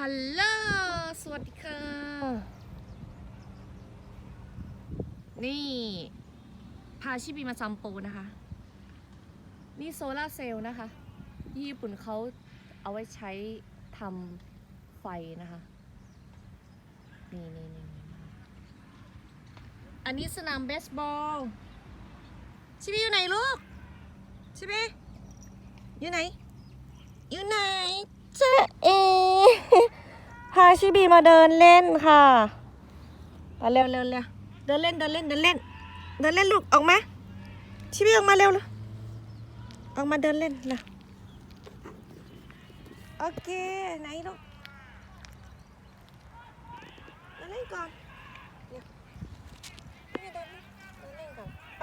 ฮัลโหล สวัสดีค่ะ นี่ พาชิบีมาซัมโปนะคะ นี่โซลาเซลล์นะคะ ที่ญี่ปุ่นเขาเอาไว้ใช้ทำไฟนะคะ นี่นี่นี่อันนี้สนามเบสบอล ชิบีอยู่ไหนลูก ชิบีอยู่ไหน อยู่ไหน จ๊เอพาชิบีมาเดินเล่นค่ะไปเร็วเร็วเร็วเดินเล่นเดินเล่นเดินเล่นเดินเล่นลูกออกมาชิบีออกมาเร็วเลยออกมาเดินเล่นนะโอเคไหนลูกเดินเล่นก่อนเนี่ยนี่เดินเล่นเดินเล่นก่อนไป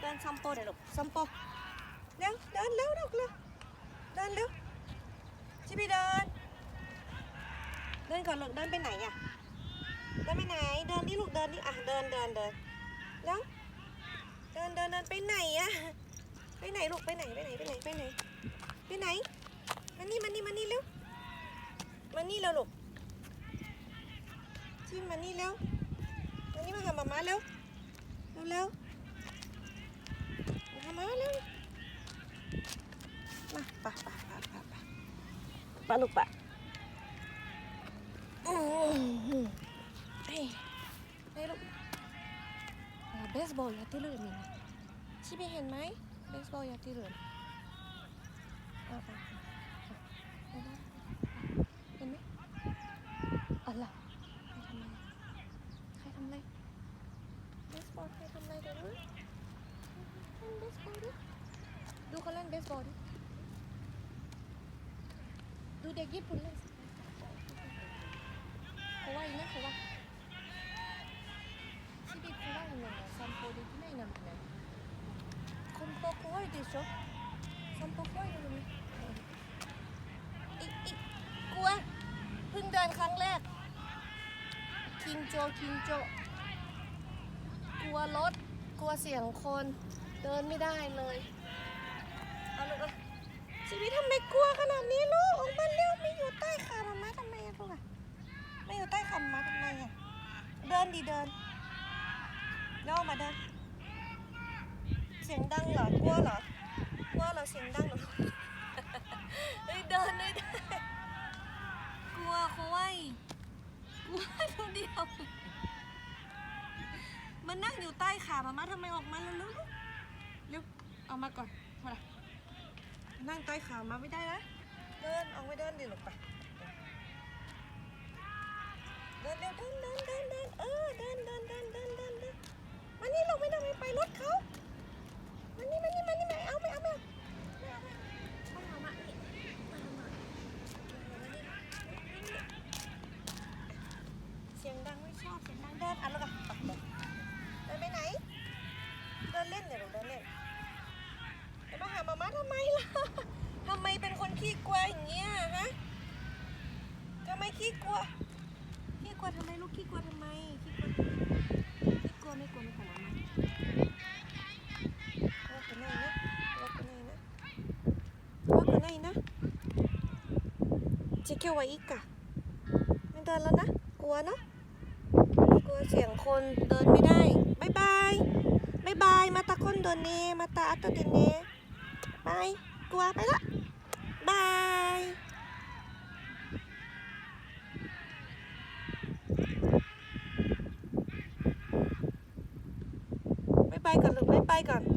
เดินซัมโปเดี๋ยวลูกซัมโปเร็วเดินเร็วลูกเร็วเดินเร็ว ชิบีเดิน เดินก่อนลูกเดินไปไหนอะ เดินไปไหน เดินนี่ลูกเดินนี่อะเดินเดินเดินแล้วเดินเดินเดินไปไหนอะ ไปไหนลูกไปไหนไปไหนไปไหนไปไหนไปไหนมานี่มานี่มานี่เร็วมานี่เร็วลูกชิมมานี่เร็วมานี่มาหามาม่าเร็วเร็วเร็วมาหามาม่าเร็วมาปะปะปะปะปะปะลูกปะไปลูกเบสบอลอย่าตีลื่นนี่นะชิบิเห็นไหมเบสบอลอย่าตีลื่นเห็นไหมอะไรใครทำอไรเบสบอลใครทำไรเดี๋ล่นเบสบอลดิดูเขาเล่นเบสบอลดิ เด็กญี่ปุ่นเล่นเขาว่าอีกนะเขาว่าชิบิ怖いの散歩できないなんてね散歩怖いでしょ散歩怖いのにอีกอีกกลัวเพิ่งเดินครั้งแรก คิงโจคิงโจ กลัวรถ กลัวเสียงคน เดินไม่ได้เลยเอาลูก เอาชีวิตทำไมกลัวขนาดนี้ลูกออกมาเร็วไม่อยู่ใต้ขามามาทำไมอะลูกอะไม่อยู่ใต้ขามาทำไมอะเดินดีเดินเดินออกมาเดินเสียงดังเหรอกลัวเหรอกลัวเหรอเสียงดังเหรอเฮ้ยเดินเลยกลัวเขาไว้กลัวตัวเดียวมันนั่งอยู่ใต้ขามามาทำไมออกมาเร็วลูกเร็วเอามาก่อนมาละ นั่งใต้ขามาไม่ได้นะ เดินออกไปเดินดิลูกไป เดินเร็วเดินเดินเดินเดินเออเดินเดินเดินเดินเดินเดินมานี่ลูกไม่ต้องไปรถเขานี่มานี่มานี่มาเอาไม่เอาไม่เอาไม่เอาไม่เอาเอามานี่มามามานี่เสียงดังไม่ชอบเสียงดังเดินอะลูกอะไปเดินเดินไปไหน เดินเล่นเดี๋ยวลูกเดินเล่น จะมาหามาม่าทำไมล่ะ ทำไมเป็นคน ขี้กลัวอย่างเงี้ยฮะทำไมขี้กลัว ขี้กลัวทำไมลูกขี้กลัวทำไม ขี้กลัวขี้กลัวไม่กลัวไม่กลัวมาม่ว่ากันไหนนะว่ากันไหนนะว่ากันไหนนะจะเกี่ยวไว้อีกอะไม่เดินแล้วนะ กลัวเนาะ กลัวเสียงคนเดินไม่ได้บายบายบายบาย มาตาคนเดินเนมาตาอัตเดนเนบายกลัวไปละบายบายบาย ก่อนลูกบายบายก่อน